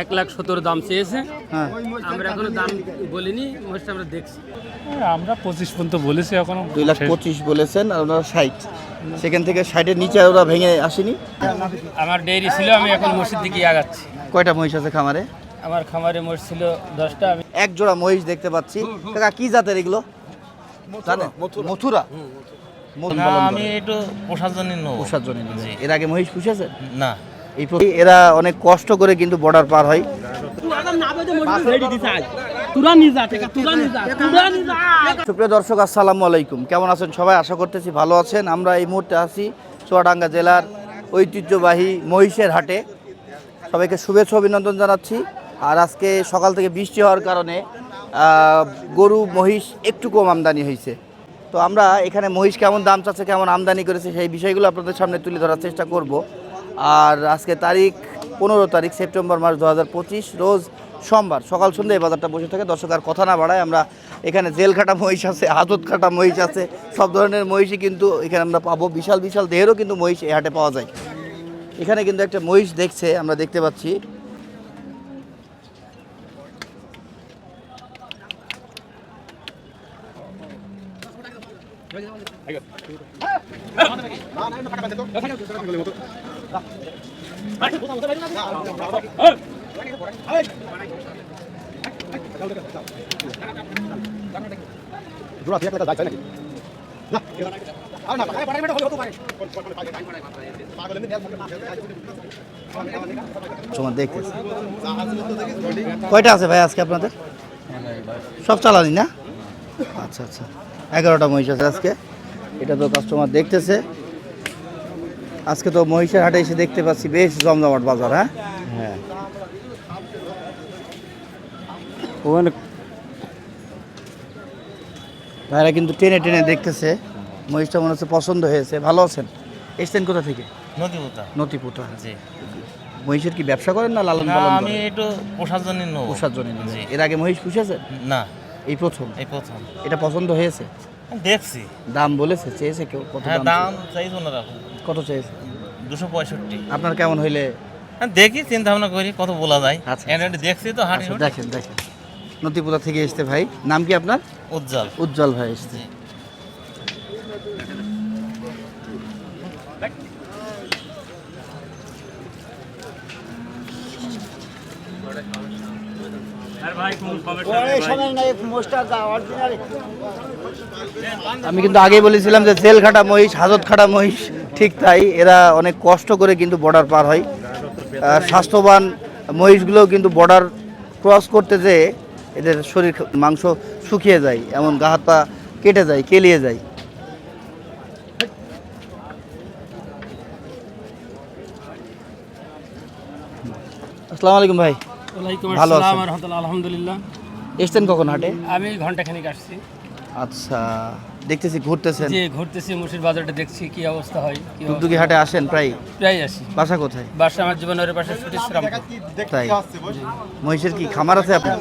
এক লাখ সতেরো দাম চেয়েছে। হ্যাঁ। আমরা এখনও দাম বলিনি মহিষটা আমরা দেখছি। আমরা পঁচিশ পর্যন্ত বলেছি এখন দুই লাখ পঁচিশ বলেছেন আর ওনারা ষাট। সেখান থেকে ষাটের নিচে ওরা ভেঙে আসেনি? আমার ডেয়ারি ছিল আমি এখন মসজিদ দিকে আগাচ্ছি। কয়টা মহিষ আছে খামারে? আমার খামারে মহিষ ছিল দশটা আমি এক জোড়া মহিষ দেখতে পাচ্ছি। কাকা কি জাতের এগুলো? মথুরা আমি একটু পোষার জন্য পোষার জন্য এর আগে মহিষ পুষেছেন? না। এই এরা অনেক কষ্ট করে কিন্তু বর্ডার পার হয়। সুপ্রিয় দর্শক, আসসালামু আলাইকুম। কেমন আছেন সবাই? আশা করতেছি ভালো আছেন। আমরা এই মুহূর্তে আছি চুয়াডাঙ্গা জেলার ঐতিহ্যবাহী মহিষের হাটে। সবাইকে শুভেচ্ছা, অভিনন্দন জানাচ্ছি। আর আজকে সকাল থেকে বৃষ্টি হওয়ার কারণে গরু, মহিষ একটু কম আমদানি হয়েছে। তো আমরা এখানে মহিষ কেমন দাম চাচ্ছে, কেমন আমদানি করেছে, সেই বিষয়গুলো আপনাদের সামনে তুলে ধরার চেষ্টা করব। আর আজকে তারিখ পনেরো তারিখ, সেপ্টেম্বর মাস দু হাজার পঁচিশ, রোজ সোমবার, সকাল সন্ধ্যে এই বাজারটা বসে থাকে। দর্শক, আর কথা না বাড়ায় আমরা এখানে জেল কাটা মহিষ আছে হাতত কাটা মহিষ আছে, সব ধরনের মহিষই কিন্তু এখানে আমরা পাবো। বিশাল বিশাল দেহেরও কিন্তু মহিষ এই হাটে পাওয়া যায়। এখানে কিন্তু একটা মহিষ দেখছে, আমরা দেখতে পাচ্ছি। তোমার দেখতেছি কয়টা আছে ভাই আজকে আপনাদের? সব চালানি না? আচ্ছা আচ্ছা। এগারোটা মহিষ আছে আজকে। এটা তো কাস্টমার দেখতেছে। আজকে তো মহিষের হাটে এসে দেখতে পাচ্ছি বেশ জমজমাট বাজার হ্যাঁ? হ্যাঁ। ওখানে ভাইরা কিন্তু টেনে টেনে দেখতেছে। মহিষটা মনে হচ্ছে পছন্দ হয়েছে। ভালো আছেন? এসছেন কোথা থেকে? নদীপোতা নতিপুতা জি। মহিষের কি ব্যবসা করেন না লালন পালন আমি একটু পোষার জন্য নেব পোষার জন্য এর আগে মহিষ পুষেছেন? না। এই প্রথম? এই প্রথম। এটা পছন্দ হয়েছে? দেখছি। দাম বলেছে চেয়েছে কেউ কত হ্যাঁ দাম? দাম চাইছো না কত চেয়েছে দুশো পঁয়ষট্টি। আপনার কেমন হইলে? হ্যাঁ, দেখি চিন্তা ভাবনা করি কত বলা যায়। আচ্ছা। দেখছি তো হাঁটি আচ্ছা, দেখেন দেখেন। নতিপুরা থেকে এসছে ভাই। নাম কি আপনার? উজ্জ্বল। উজ্জ্বল ভাই এসছে। আমি কিন্তু আগে বলেছিলাম যে জেল খাটা মহিষ হাজত খাটা মহিষ ঠিক তাই এরা অনেক কষ্ট করে কিন্তু বর্ডার পার হয়। স্বাস্থ্যবান মহিষগুলোও কিন্তু বর্ডার ক্রস করতে যেয়ে এদের শরীর মাংস শুকিয়ে যায় এমন গা হাত পা কেটে যায় কেলিয়ে যায়। আসসালামু আলাইকুম ভাই। ভালো? আলহামদুলিল্লাহ। এসছেন কখন হাটে? আমি ঘণ্টা খানিক আসছি। আচ্ছা। দেখতেছি ঘুরতেছেন। যে ঘুরতেছি মুর্শিদ বাজারটা দেখছি কি অবস্থা হয় কি হাটে আসেন প্রায়? প্রায় আসি। বাসা কোথায়? বাসা আমার জীবনের পাশে সুটিশ্রাম তাই। মহিষের কি খামার আছে আপনার?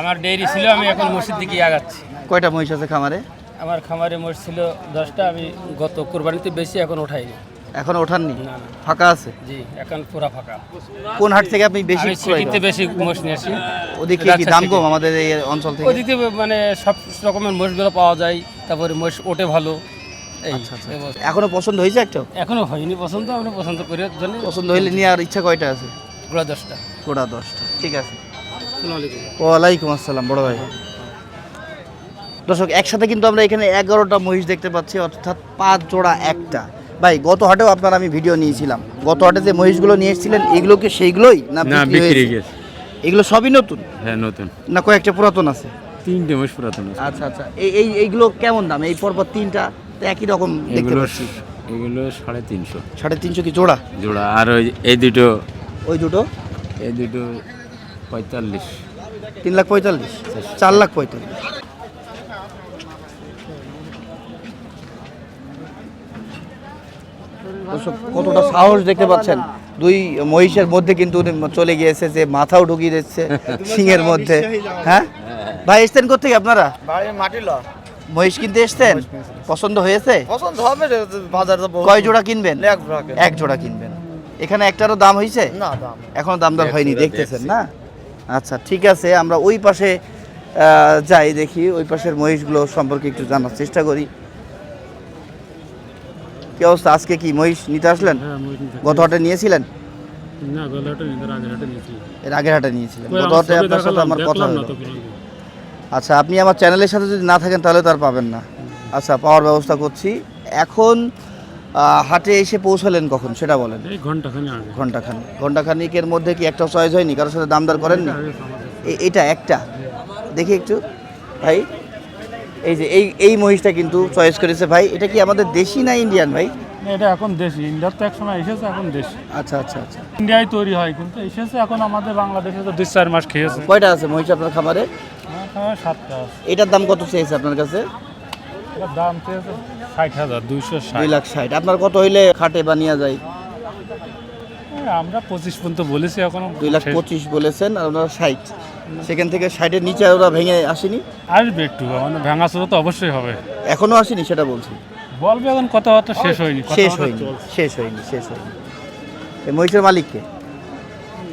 আমার ডেয়ারি ছিল আমি এখন মসজিদ দিকে আগাচ্ছি। কয়টা মহিষ আছে খামারে? আমার খামারে মোষ ছিল দশটা আমি গত কোরবানিতে বেশি এখন ওঠাইনি। এখনও ওঠাননি? ফাঁকা আছে? জি এখন পুরা ফাঁকা। কোন হাট থেকে আপনি বেশি ক্রয় বেশি মোষ নিয়ে আসি। ওদিকে কি দাম কম আমাদের এই অঞ্চল থেকে? ওদিকে মানে সব রকমের মোষগুলো পাওয়া যায়। তারপরে মোষ ওঠে ভালো। এই আচ্ছা আচ্ছা অবস্থা। এখনও পছন্দ হয়েছে একটা? এখনও হয়নি পছন্দ আমরা পছন্দ করি জন্য পছন্দ হইলে নিয়ে আর ইচ্ছা কয়টা আছে? পুরো দশটা। গোটা দশটা ঠিক আছে। ওয়ালাইকুম আসসালাম বড় ভাই। দর্শক একসাথে কিন্তু আমরা এখানে এগারোটা মহিষ দেখতে পাচ্ছি অর্থাৎ পাঁচ জোড়া একটা। ভাই গত হাটেও আপনার আমি ভিডিও নিয়েছিলাম। গত হাটে যে মহিষগুলো নিয়ে এসেছিলেন এগুলো কি সেইগুলোই না বিক্রি হয়েছে? এগুলো সবই নতুন? হ্যাঁ নতুন। না কয়েকটা পুরাতন আছে? তিনটে মাস পুরাতন আছে। আচ্ছা আচ্ছা। এই এই এইগুলো কেমন দাম? এই পরপর তিনটা তো একই রকম দেখতে এগুলো পাচ্ছি। এগুলো সাড়ে তিনশো। সাড়ে তিনশো কি জোড়া? জোড়া। আর ওই এই দুটো ওই দুটো? এই দুটো পঁয়তাল্লিশ। তিন লাখ পঁয়তাল্লিশ? চার লাখ পঁয়তাল্লিশ। কতটা সাহস দেখতে পাচ্ছেন? দুই মহিষের মধ্যে কিন্তু চলে গিয়েছে যে মাথাও ঢুকিয়ে দিচ্ছে সিংহের মধ্যে। হ্যাঁ? ভাই এসছেন কোথেকে আপনারা? মহিষ কিনতে এসছেন? পছন্দ হয়েছে? পছন্দ হবে বাজার তো কয় জোড়া কিনবেন? এক জোড়া এক জোড়া কিনবেন। এখানে একটারও দাম হয়েছে না দাম। এখনও দাম দর হয়নি দেখতেছেন না? আচ্ছা ঠিক আছে আমরা ওই পাশে যাই দেখি ওই পাশের মহিষগুলো সম্পর্কে একটু জানার চেষ্টা করি। কি অবস্থা? আজকে কি মহিষ নিতে আসলেন? গত হাটে নিয়েছিলেন? এর আগের হাটে নিয়েছিলেন। গত হাটে আপনার সাথে আমার কথা হলো। আচ্ছা আপনি আমার চ্যানেলের সাথে যদি না থাকেন তাহলে তো আর পাবেন না। আচ্ছা পাওয়ার ব্যবস্থা করছি। এখন হাটে এসে পৌঁছালেন কখন? সেটা বলেন। ঘন্টাখানি ঘন্টাখানিকের মধ্যে কি একটা চয়েস হয়নি? কারোর সাথে দাম দর করেননি? এটা একটা। দেখি একটু। ভাই এই যে এই এই মহিষটা কিন্তু চয়েস করেছে। ভাই এটা কি আমাদের দেশি না ইন্ডিয়ান ভাই? এটা এখন দেশি ইন্ডিয়ার তো একসময় এসেছে এখন দেশি। আচ্ছা আচ্ছা আচ্ছা। ইন্ডিয়ায় তৈরি হয় কিন্তু এসেছে এখন আমাদের বাংলাদেশে তো দুই চার মাস খেয়েছে। কয়টা আছে মহিষ আপনার খামারে? হ্যাঁ, সাতটা আছে। এটার দাম কত চেয়েছে আপনার কাছে? এটার দাম চেয়েছে ষাট হাজার দুইশো দুই লাখ ষাট। আপনার কত হইলে খাটে বা নিয়ে যায়? আমরা পঁচিশ পর্যন্ত বলেছি এখনও দুই লাখ পঁচিশ বলেছেন আর ওনারা ষাট। সেখান থেকে ষাটের নিচে ওরা ভেঙে আসেনি? আসবে একটু মানে ভাঙাচোরা তো অবশ্যই হবে। এখনও আসেনি সেটা বলছি বলবে এখন কথাবার্তা শেষ হয়নি শেষ হয়নি শেষ হয়নি শেষ হয়নি। এই মহিষের মালিককে?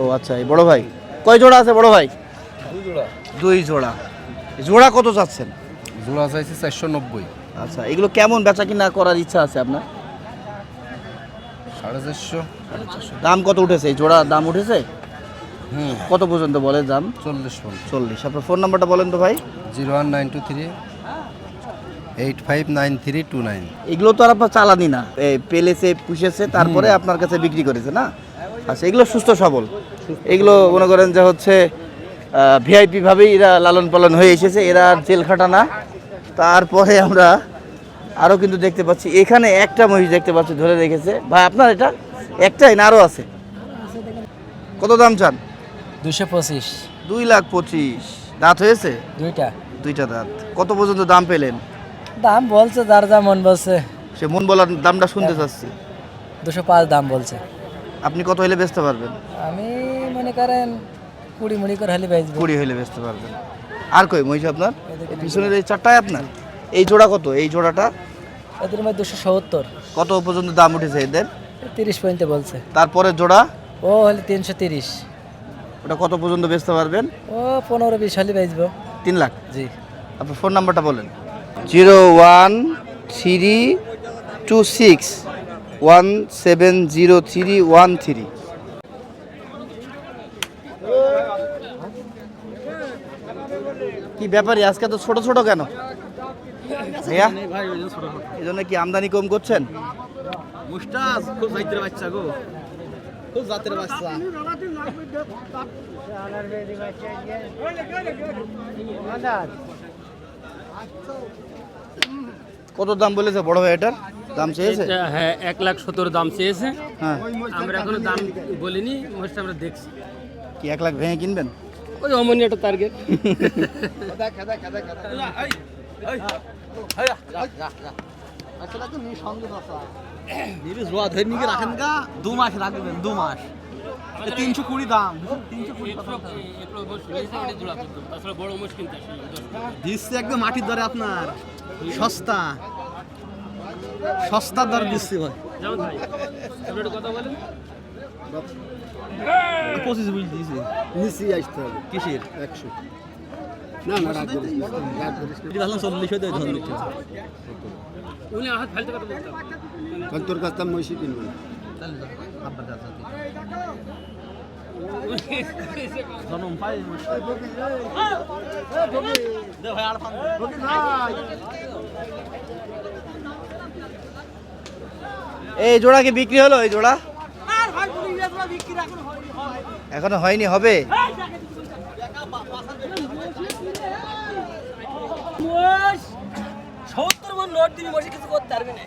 ও আচ্ছা এই বড় ভাই। কয় জোড়া আছে বড় ভাই? দুই জোড়া। জোড়া। কত চাচ্ছেন? জোড়া চাইছে চারশো নব্বই। আচ্ছা এগুলো কেমন বেচা কিনা করার ইচ্ছা আছে আপনার? সাড়ে চারশো। দাম কত উঠেছে? এই জোড়া দাম উঠেছে? হুম। কত পর্যন্ত বলে দাম? চল্লিশ চল্লিশ। আপনার ফোন নাম্বারটা বলেন তো ভাই। Zero one nine two three eight five nine three two nine. এগুলো তো আর আপনার চালানি না। এই পেলেছে পুষেছে তারপরে আপনার কাছে বিক্রি করেছে না? আচ্ছা এগুলো সুস্থ সবল। এগুলো মনে করেন যে হচ্ছে ভিআইপি ভাবেই এরা লালন পালন হয়ে এসেছে এরা আর জেল খাটা না। তারপরে আমরা আরও কিন্তু দেখতে পাচ্ছি এখানে একটা মহিষ দেখতে পাচ্ছি ধরে রেখেছে। ভাই আপনার এটা একটাই না আরও আছে? কত দাম চান? দুশো পঁচিশ। দুই লাখ পঁচিশ। দাঁত হয়েছে? দুইটা। দুইটা দাঁত। কত পর্যন্ত দাম পেলেন? দাম বলছে যার যা মন বলছে। সে মন বলার দামটা শুনতে চাচ্ছি। দুশো পাঁচ দাম বলছে। আপনি কত হলে বেচতে পারবেন? আমি মনে করেন কুড়ি মুড়ি করে হালি বেচবো। কুড়ি হলে বেচতে পারবেন। আর কই মহিষ আপনার? পিছনের এই চারটায় আপনার? এই জোড়া কত? এই জোড়াটা? এদের মধ্যে দুশো সত্তর। কত পর্যন্ত দাম উঠেছে এদের? তিরিশ পর্যন্ত বলছে। তারপরে জোড়া? ও হলে তিনশো তিরিশ। ওটা কত পর্যন্ত বেচতে পারবেন? ও পনেরো বিশ হলে বেচবো। তিন লাখ? জি। আপনার ফোন নাম্বারটা বলেন। Zero one three two six one seven zero three one three. কি ব্যাপারই? আজকে তো ছোট ছোট কেন? ভাইয়া এই জন্য কি আমদানি কম করছেন? মুস্তাজ খুব জাতের বাচ্চা গো। খুব জাতের বাচ্চা। কত দাম বলেছে বড় ভাই এটার? দাম চেয়েছে? হ্যাঁ এক লাখ সত্তর দাম চেয়েছে। হ্যাঁ। আমরা এখনও দাম বলিনি মোষটা আমরা দেখছি। কি এক লাখ ভেঙে কিনবেন? ওই অমনি একটা টার্গেট রাখেন গা দু মাস রাখবেন দু মাস। তিনশো কুড়ি দাম। দিচ্ছে একদম মাটির দরে আপনার। সস্তা। সস্তার দরে দিচ্ছি ভাই। পঁচিশ বুঝ দিয়েছি। নিচি আসতে হবে। কিসের? একশো। না না রাখবেন ভাবলাম চল্লিশ উনি হাত ফালতে কথা বলতাম তোর কাছে মহিষি কিনবেন জনম পাই ভাই আর এই জোড়া কি বিক্রি হলো এই জোড়া? এখনও হয়নি। হবে? সত্তর মন নোট দিবি বসে কিছু করতে পারবি না।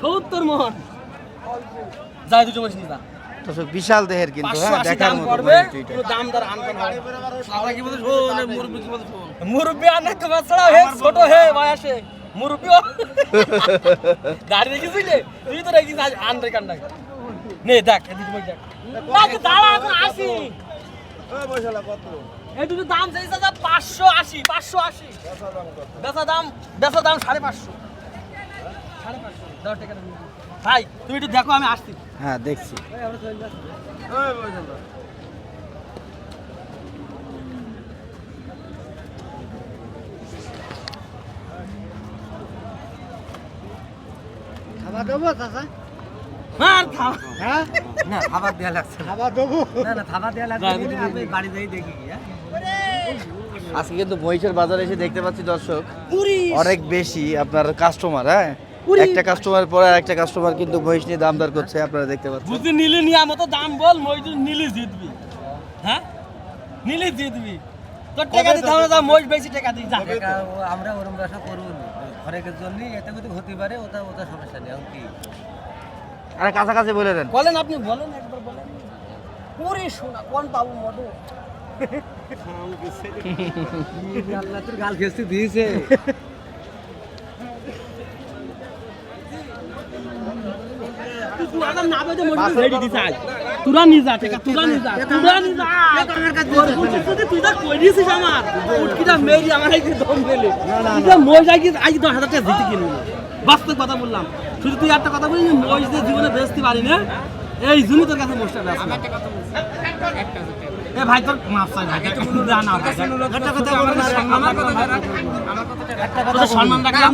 সত্তর মন। দুটো বিশাল দেহের কিন্তু হ্যাঁ দেখার মতো দাম দর কি মুরব্বি কি হে ছোট হে বয়সে। মুরব্বী গাড়ি তুই তো দেখিস আজ আনরে কান্ডা নে দেখ এদিকে মই দেখ। দেখ দাঁড়া এখন আসি। এই দুটো দাম চাইছে পাঁচশো আশি পাঁচশো আশি। বেচা দাম বেচা দাম সাড়ে পাঁচশো। সাড়ে পাঁচশো। দশ টাকা ভাই তুমি একটু দেখো আমি আসছি। হ্যাঁ দেখছি। আর খাও না খাবার দেওয়া লাগছে খাবার দেবো। না না খাবার দেওয়া লাগছে আমি বাড়ি যাই দেখি হ্যাঁ? আজকে কিন্তু মহিষের বাজারে এসে দেখতে পাচ্ছি দর্শক অনেক বেশি আপনার কাস্টমার হ্যাঁ? একটা কাস্টমার পরে একটা কাস্টমার কিন্তু মহিষ নিয়ে দাম দর করছে আপনারা দেখতে পাচ্ছেন। বুঝি নীলি নিয়া মতো দাম বল মজদুর নীলি জিতবি। হ্যাঁ? নীলি জিতবি। তোর টাকা দিতে হবে না যা মহিষ বেশি টাকা দিই যা আমরা ওরম ব্যবসা করব না। ঘরের জন্য এতে কিন্তু হতে পারে ওটা ওটা সমস্যা নেই এখন কি? আরে কাছাকাছি বলে দেন। বলেন আপনি বলেন একবার বলেন। ওরে শোনা কোন পাবো তোর গাল খেস্তি দিয়েছে। তুরা নি যা টাকা তুরা নি যা তুরা নি যা তোর বুঝছিস যদি তুই যা কই দিছিস আমার উটকিটা মেরি আমার এই দম ফেলে। তুই যা মই যাই আজ দশ হাজার টাকা জিতে কিনবি বাস্তব কথা বললাম। শুধু তুই একটা কথা বলিস মহিষ দিয়ে জীবনে বেচতে পারি না। এই জন্যই তোর কাছে মোষটা ব্যস্ত এ ভাই তোর মাফ চাই ভাই একটু না না ভাই। একটা কথা বল না আমার কথা একটা কথা সম্মান রাখলাম।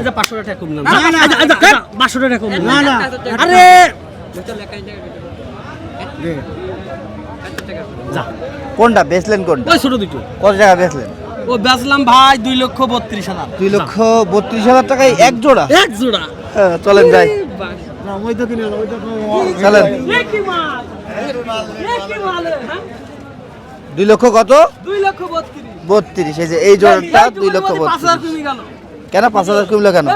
আচ্ছা 500 টাকা কমলাম না না আচ্ছা 500 টাকা কমলাম না না আরে। যা। কোনটা বেচলেন কোনটা? ওই ছোট দুটো। কত টাকা বেচলেন? ও বেচলাম ভাই দুই লক্ষ বত্রিশ হাজার। দুই লক্ষ বত্রিশ হাজার টাকায় এক জোড়া? এক জোড়া। হ্যাঁ, চলেন যাই। চলেন। হ্যাঁ? দুই লক্ষ কত? দুই লক্ষ বত্রিশ। এই যে এই জোড়াটা দুই লক্ষ বত্রিশ। কেন পাঁচ হাজার কমলো কেন?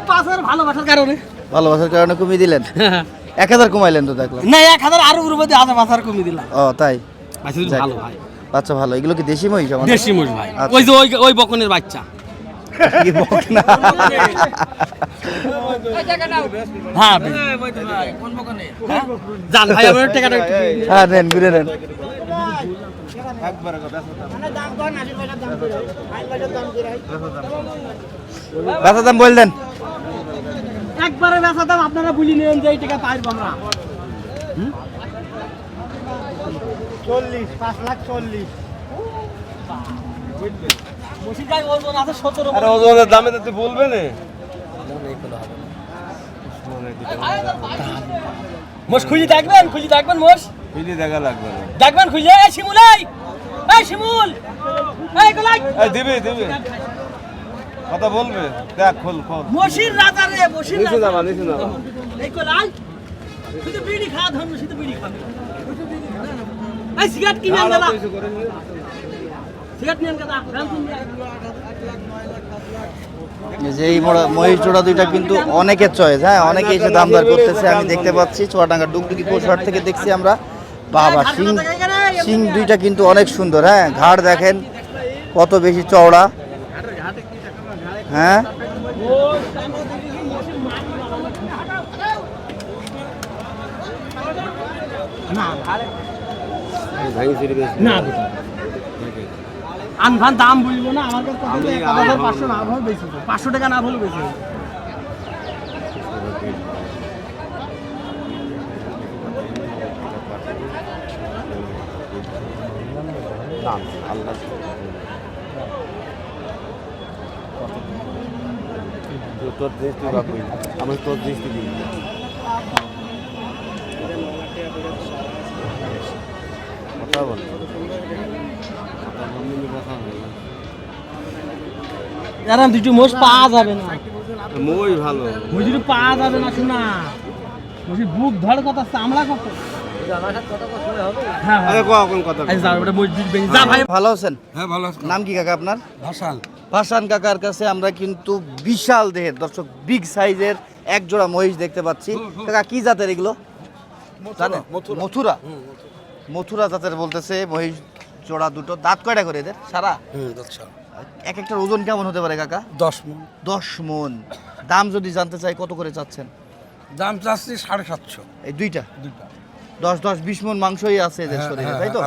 ভালোবাসার কারণে। ভালোবাসার কারণে কমিয়ে দিলেন? এক হাজার কমাইলেন তো দেখলাম। না এক হাজার আরও উপরে দিয়ে হাজার পাঁচ হাজার কমিয়ে দিলাম। ও তাই? আচ্ছা ভালো ভাই। বাচ্চা ভালো। এগুলো কি দেশি মহিষ দেশি মোষ ভাই। আচ্ছা। ওই যে ওই ওই বকনের বাচ্চা। কি বক না হ্যাঁ ভাই। হ্যাঁ? ভাই আমার টাকাটা হ্যাঁ নেন ঘুরে নেন। বেচা দাম বললেন একবারে বেচা দাম আপনারা বলি নেন যে এই টাকা পাইব আমরা। চল্লিশ পাঁচ লাখ চল্লিশ। আরে ওজনের দামে তো তুই বলবে না। মোষ খুঁজি দেখবেন খুঁজি দেখবেন মোষ। বুঝলি দেখা লাগবে দেখবেন খুঁজে। এই শিমুল এই এই শিমুল এই গোলাই। এই দিবি দিবি। কথা বলবে দেখ খোল খোল। মশির রাজা রে মশির নিচে যাবা নিচে যাবা। এই গোলাই তুই তো বিড়ি খাওয়া ধর্ম সে তো বিড়ি খাবে এই সিগারেট কিনে আন যে এই মোড়া- মহিষ জোড়া দুইটা কিন্তু অনেকের চয়েস হ্যাঁ অনেকে এসে দাম দর করতেছে আমি দেখতে পাচ্ছি চুয়াডাঙ্গা ডুগডুগি পৌষহাট থেকে দেখছি আমরা। বাবা সিং সিং দুইটা কিন্তু অনেক সুন্দর হ্যাঁ ঘাড় দেখেন কত বেশি চওড়া। হ্যাঁ? না আনফান দাম বলব না আমার কাছে পাঁচশো না ভালো বেশি। পাঁচশো টাকা না ভালো বেশি। তোর বাপুই আমি তোর তুই দিবি। কথা বল। এরম দুটো মোষ পাওয়া যাবে না। মই ভালো। মুজির পাওয়া যাবে না শোনা। মুজির বুক ধর কথা চামড়া কত? হ্যাঁ আরে ক কোন কথা এই যা ওটা মসজিদ বেঞ্চ যা ভাই। ভালো আছেন? হ্যাঁ ভালো নাম কি কাকা আপনার? ভাসান ভাসান কাকার কাছে আমরা কিন্তু বিশাল দেহের দর্শক বিগ সাইজের এক জোড়া মহিষ দেখতে পাচ্ছি। কাকা কি জাতের এগুলো? জানেন মথুরা। মথুরা জাতের বলতেছে মহিষ জোড়া দুটো দাঁত কয়টা করে এদের? সারা? এক একটার ওজন কেমন হতে পারে কাকা? দশ মন। দশ মন। দাম যদি জানতে চাই কত করে চাচ্ছেন? দাম চাচ্ছি সাড়ে সাতশো। এই দুইটা? দুইটা। দশ দশ বিশ মন মাংসই আছে এদের শরীরে তাই তো?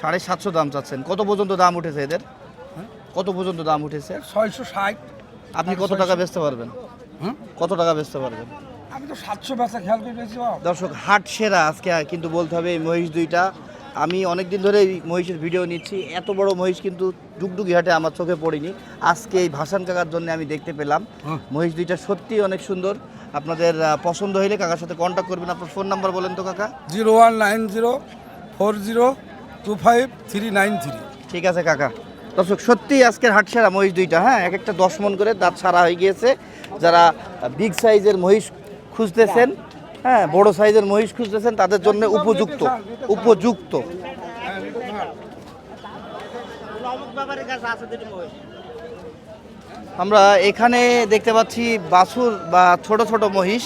সাড়ে সাতশো দাম চাচ্ছেন। কত পর্যন্ত দাম উঠেছে এদের? কত পর্যন্ত দাম উঠেছে? ছয়শো ষাট। আপনি কত টাকা বেচতে পারবেন? কত টাকা বেচতে পারবেন? আমি তো সাতশো বেচা খেয়াল করে দর্শক হাট সেরা আজকে কিন্তু বলতে হবে এই মহিষ দুইটা। আমি অনেক দিন ধরে এই মহিষের ভিডিও নিচ্ছি। এত বড় মহিষ কিন্তু ডুগডুগি হাটে আমার চোখে পড়েনি। আজকে এই ভাসান কাকার জন্য আমি দেখতে পেলাম। মহিষ দুইটা সত্যি অনেক সুন্দর। আপনাদের পছন্দ হইলে কাকার সাথে কন্ট্যাক্ট করবেন। আপনার ফোন নাম্বার বলেন তো কাকা। Zero one nine zero four zero two five three nine three. ঠিক আছে কাকা। দর্শক সত্যি আজকের হাট সেরা মহিষ দুইটা হ্যাঁ? এক একটা দশ মন করে দাঁত সারা হয়ে গিয়েছে। যারা বিগ সাইজের মহিষ খুঁজতেছেন হ্যাঁ বড় সাইজের মহিষ খুঁজতেছেন তাদের জন্য উপযুক্ত উপযুক্ত। আমরা এখানে দেখতে পাচ্ছি বাছুর বা ছোট ছোট মহিষ।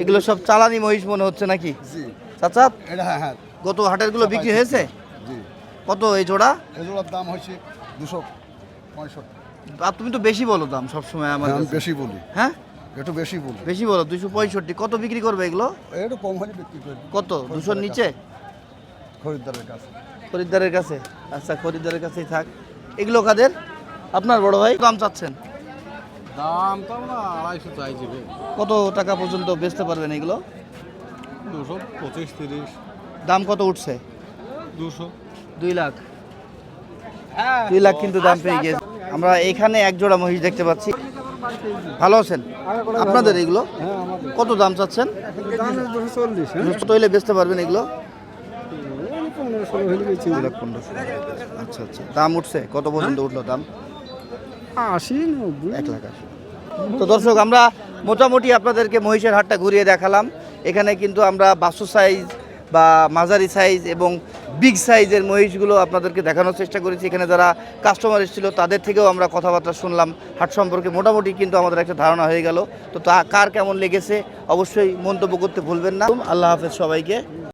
এগুলো সব চালানি মহিষ মনে হচ্ছে নাকি? চাচা হ্যাঁ হ্যাঁ। গত হাটেরগুলো বিক্রি হয়েছে? জি। কত এই জোড়া? এগুলোর দাম হয়েছে দুশো পঁয়ষট্টি। আর তুমি তো বেশি বলো দাম সবসময় আমার বেশি বলি। হ্যাঁ? একটু বেশি বলি। বেশি বলো দুশো পঁয়ষট্টি। কত বিক্রি করবে এগুলো? একটু কম হলে বিক্রি করি। কত? দুশোর নিচে? খরিদ্দারের কাছে। খরিদ্দারের কাছে? আচ্ছা খরিদ্দারের কাছেই থাক। এগুলো কাদের? আপনার বড় ভাই? দাম চাচ্ছেন? দাম তো আমরা আড়াইশো চাইছি কত টাকা পর্যন্ত বেচতে পারবেন এগুলো? দুশো পঁচিশ তিরিশ। দাম কত উঠছে? দুশো। দুই লাখ। দুই লাখ কিন্তু দাম পেয়ে গিয়েছে। আমরা এখানে এক জোড়া মহিষ দেখতে পাচ্ছি। ভালো আছেন? আপনাদের এগুলো? কত দাম চাচ্ছেন? দুশো তো হইলে বেচতে পারবেন এগুলো? আচ্ছা আচ্ছা। দাম উঠছে? কত পর্যন্ত উঠল দাম? আশি এক লাখ আশি। তো দর্শক আমরা মোটামুটি আপনাদেরকে মহিষের হাটটা ঘুরিয়ে দেখালাম। এখানে কিন্তু আমরা বাসু সাইজ বা মাঝারি সাইজ এবং বিগ সাইজের মহিষগুলো আপনাদেরকে দেখানোর চেষ্টা করেছি। এখানে যারা কাস্টমার এসেছিল, তাদের থেকেও আমরা কথাবার্তা শুনলাম। হাট সম্পর্কে মোটামুটি কিন্তু আমাদের একটা ধারণা হয়ে গেল। তো তা কার কেমন লেগেছে, অবশ্যই মন্তব্য করতে ভুলবেন না। আল্লাহ হাফেজ সবাইকে।